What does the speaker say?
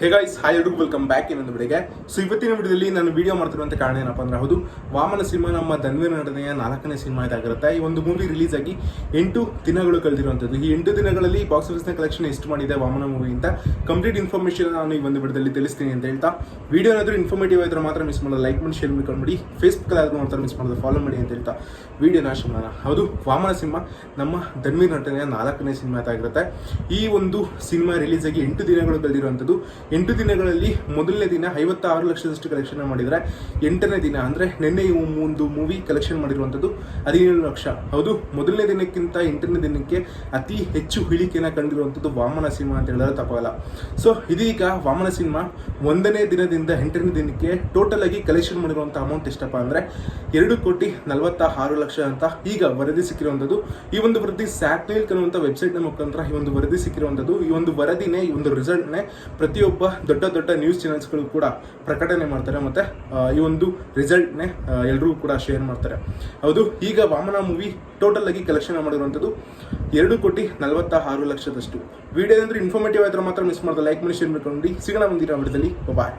ಹೇ guys hi ಎಲ್ರಿಗೂ welcome back ಇನ್ನೊಂದು ವಿಡಿಯೋಗೆ ಸೊ ಇವತ್ತಿನ ವಿಡಿಯೋದಲ್ಲಿ ನಾನು ವಿಡಿಯೋ ಮಾಡ್ತಿರುವಂತ ಕಾರಣ ಏನಪ್ಪ ಅಂದ್ರೆ ಹೌದು, ವಾಮನ ಸಿನಿಮಾ ನಮ್ಮ ಧನ್ವೀರ್ ನಟನೆಯ ನಾಲ್ಕನೇ ಸಿನಿಮಾ ಇದಾಗಿರುತ್ತೆ. ಈ ಒಂದು ಮೂವಿ ರಿಲೀಸ್ ಆಗಿ ಎಂಟು ದಿನಗಳು ಕಳೆದಿರುವಂಥದ್ದು. ಈ ಎಂಟು ದಿನಗಳಲ್ಲಿ ಬಾಕ್ಸ್ ಆಫೀಸ್ನ ಕಲೆಕ್ಷನ್ ಎಷ್ಟು ಮಾಡಿದೆ ವಾಮನ ಮೂವಿ ಅಂತ ಕಂಪ್ಲೀಟ್ ಇನ್ಫಾರ್ಮೇಷನ್ ನಾನು ಈ ಒಂದು ವಿಡಿಯೋದಲ್ಲಿ ತಿಳಿಸ್ತೀನಿ ಅಂತ ಹೇಳ್ತಾ ವಿಡಿಯೋ ಏನಾದರೂ ಇನ್ಫಾರ್ಮೇಟಿವ್ ಆದರೆ ಮಾತ್ರ ಮಿಸ್ ಮಾಡೋದು ಲೈಕ್ ಮಾಡಿ ಶೇರ್ ಮಾಡ್ಕೊಂಡು ಮಾಡಿ. ಅಲ್ಲಿ ನೋಡ್ತಾರೆ ಮಿಸ್ ಮಾಡೋದು ಫಾಲೋ ಮಾಡಿ ಅಂತ ಹೇಳ್ತಾ ವಿಡಿಯೋ ನಾಶ ಮಾಡೋಣ. ಹೌದು, ವಾಮನ ಸಿನಿಮಾ ನಮ್ಮ ಧನ್ವೀರ್ ನಟನೆಯ ನಾಲ್ಕನೇ ಸಿನಿಮಾ ಇದಾಗಿರುತ್ತೆ. ಈ ಒಂದು ಸಿನಿಮಾ ರಿಲೀಸ್ ಆಗಿ ಎಂಟು ದಿನಗಳು ಕಳೆದಿರುವಂಥದ್ದು. ಎಂಟು ದಿನಗಳಲ್ಲಿ ಮೊದಲನೇ ದಿನ ಐವತ್ತಾರು ಲಕ್ಷದಷ್ಟು ಕಲೆಕ್ಷನ್ ಮಾಡಿದರೆ ಎಂಟನೇ ದಿನ ಅಂದರೆ ನಿನ್ನೆ ಒಂದು ಮೂವಿ ಕಲೆಕ್ಷನ್ ಮಾಡಿರುವಂಥದ್ದು ಹದಿನೇಳು ಲಕ್ಷ. ಹೌದು, ಮೊದಲನೇ ದಿನಕ್ಕಿಂತ ಎಂಟನೇ ದಿನಕ್ಕೆ ಅತಿ ಹೆಚ್ಚು ಇಳಿಕೆನ ಕಂಡಿರುವಂಥದ್ದು ವಾಮನ ಸಿನಿಮಾ ಅಂತ ಹೇಳಿದ್ರೆ ತಪ್ಪಲ್ಲ. ಸೊ ಇದೀಗ ವಾಮನ ಸಿನಿಮಾ ಒಂದನೇ ದಿನದಿಂದ ಎಂಟನೇ ದಿನಕ್ಕೆ ಟೋಟಲ್ ಆಗಿ ಕಲೆಕ್ಷನ್ ಮಾಡಿರುವಂಥ ಅಮೌಂಟ್ ಎಷ್ಟಪ್ಪ ಅಂದರೆ ಎರಡು ಕೋಟಿ ನಲವತ್ತ ಆರು ಲಕ್ಷ ಅಂತ ಈಗ ವರದಿ ಸಿಕ್ಕಿರುವಂಥದ್ದು. ಈ ಒಂದು ವರದಿ ಸ್ಯಾಟ್ನೇಲ್ ಅನ್ನುವಂಥ ವೆಬ್ಸೈಟ್ನ ಮುಖಾಂತರ ಈ ಒಂದು ವರದಿ ಸಿಕ್ಕಿರುವಂಥದ್ದು. ಈ ಒಂದು ವರದಿನೇ, ಈ ಒಂದು ರಿಸಲ್ಟ್ನೇ ಪ್ರತಿಯೊಬ್ಬ ದೊಡ್ಡ ದೊಡ್ಡ ನ್ಯೂಸ್ ಚಾನೆಲ್ಸ್ಗಳು ಕೂಡ ಪ್ರಕಟಣೆ ಮಾಡ್ತಾರೆ ಮತ್ತೆ ಈ ಒಂದು ರಿಸಲ್ಟ್ನೇ ಎಲ್ಲರೂ ಕೂಡ ಶೇರ್ ಮಾಡ್ತಾರೆ. ಹೌದು, ಈಗ ವಾಮನ ಮೂವಿ ಟೋಟಲ್ ಆಗಿ ಕಲೆಕ್ಷನ್ ಮಾಡಿರುವಂಥದ್ದು ಎರಡು ಕೋಟಿ ನಲವತ್ತ ಆರು ಲಕ್ಷದಷ್ಟು. ವಿಡಿಯೋ ಅಂದರೆ ಇನ್ಫಾರ್ಮೇಟಿವ್ ಆದ್ರೆ ಮಾತ್ರ ಮಿಸ್ ಮಾಡಿದ್ರೆ ಲೈಕ್ ಮಾಡಿ ಶೇರ್ ಮಾಡ್ಕೊಂಡು ಸಿಗೋಣ ಮುಂದಿನ ವಿಡಿಯೋದಲ್ಲಿ ಬಾಯ್